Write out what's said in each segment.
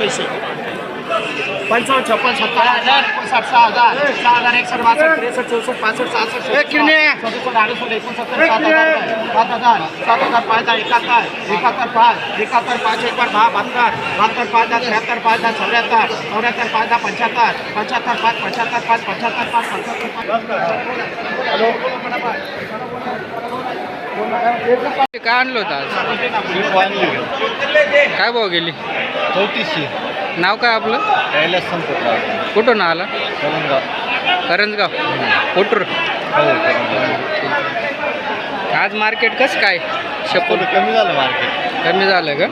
पैसे. पंचावन्न छप्पन सत्तर हजार एकोणसाठ सहा हजार सहा हजार एकसष्ट बासष्ट त्रेसष्ट चौसष्ट पासष्ट सहासष्ट सदुसष्ट अडुसष्ट एकोणसत्तर सात हजार सात हजार सात हजार पाच दहा एकाहत्तर एकाहत्तर पाच एकाहत्तर पाच एक दहा बहात्तर बहात्तर पाच दहा त्र्याहत्तर पाच दहा चौऱ्याहत्तर चौऱ्याहत्तर पाच दहा पंच्याहत्तर पंच्याहत्तर पाच पंच्याहत्तर पाच पंच्याहत्तर पाच पंच्याहत्तर काय आणलं होतं आज? काय भाव गेली? चौतीसशे. नाव काय आपलं? कैलास संपत कुठून आला? करंजगाव. कोटूर हो आज मार्केट कसं काय? थोडं कमी झालं मार्केट. कमी झालं का?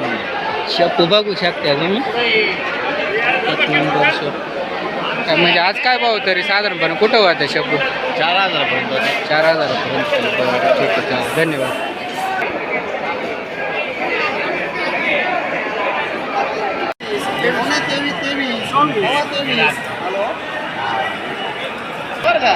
शपू बघू शकता तुम्ही. एक नंबर शप काय म्हणजे आज काय भाव तरी साधारणपणे कुठं होतं शपू? चार हजारापर्यंत. चार हजारापर्यंत. बरं ठीक आहे चालेल. धन्यवाद तेवीस तेवीस तेवीस बरं का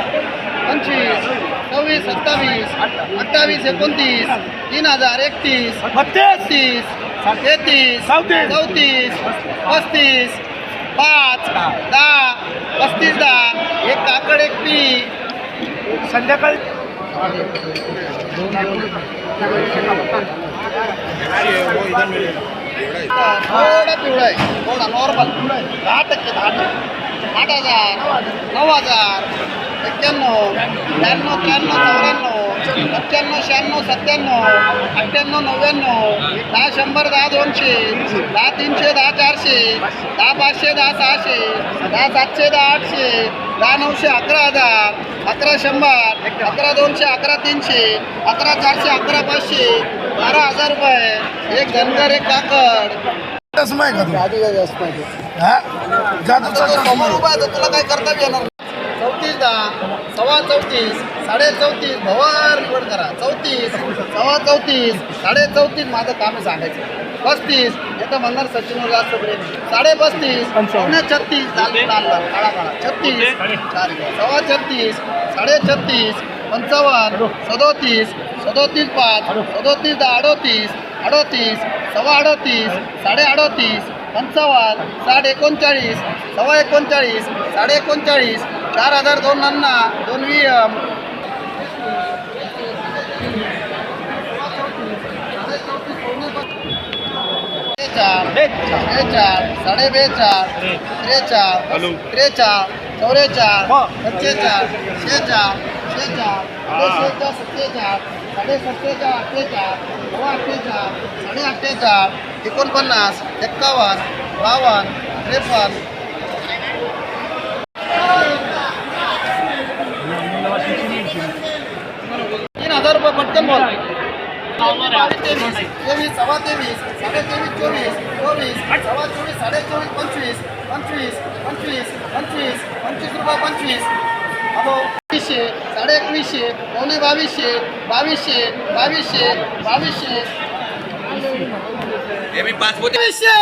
पंचवीस सव्वीस सत्तावीस अठ्ठावीस एकोणतीस तीन हजार एकतीस बत्तीस तेहतीस चौतीस पस्तीस पाच दहा पस्तीस दहा एक काकड एक पी संध्याकाळी थोडा पिवळा आहे. थोडा नॉर्मल दहा टक्के दहा टक्के. आठ हजार नऊ हजार एक्क्याण्णव ब्याण्णव त्र्याण्णव चौऱ्याण्णव सत्त्याण्णव शहाण्णव सत्त्याण्णव अठ्ठ्याण्णव नव्याण्णव दहा शंभर दहा दोनशे दहा तीनशे दहा चारशे दहा पाचशे दहा सहाशे दहा सातशे दहा आठशे दहा नऊशे अकरा हजार अकरा शंभर अकरा दोनशे अकरा तीनशे अकरा चारशे अकरा पाचशे बारा हजार रुपये. एक धनगर एक काकड. चष्मा आहे का तू हा? जादूचा चष्मा आहे. तुला काय करता बी येणार नाही. चौतीस दहा सव्वा चौतीस साडे चौतीस भवार निवड करा. चौतीस सव्वा चौतीस साडे चौतीस माझं काम आहे सांगायचं. पस्तीस येतं म्हणणार सचिन जास्त प्रेम साडे पस्तीस पावणे छत्तीस लाल लाल लाल काळा काळा छत्तीस चार घ्या. सव्वा छत्तीस साडे छत्तीस पंचावन्न सदोतीस सदोतीस पाच सदोतीस दहा अडोतीस अडोतीस सव्वा अडोतीस साडे अडोतीस पंचावन्न साठ एकोणचाळीस सव्वा एकोणचाळीस साडे एकोणचाळीस चार हजार दोन नन्ना दोन वी एम. बेचाळ बेचाळ साडे बेचाळ त्रेचाळ. त्रेचाळ चौरेचाळ पंचेचाळ शेचाळ शेचाळ शेचाळ सत्तेचाळ साडे सत्तेचाळ अठ्ठेचाळ सव्वा अठ्ठेचाळ साडे अठ्ठेचाळ एकोणपन्नास एक्कावन्न बावन्न त्रेपन्न तीन हजार रुपये पटकन बोल तेवीस सव्वा तेवीस साडे तेवीस चोवीस चोवीस सव्वा चोवीस साडे चोवीस पंचवीस पंचवीस पंचवीस पंचवीस पंचवीस रुपये पंचवीस हॅलो एकवीसशे साडे एकवीसशे पावणे बावीसशे बावीसशे बावीसशे बावीसशे. बावीसशे!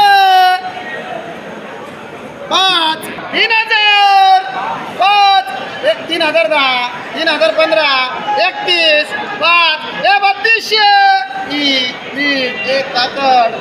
पाच. तीन हजार! पाच. एक तीन हजार दहा. तीन हजार पंधरा. एकतीस. पाच. हे बत्तीसशे! एक काकड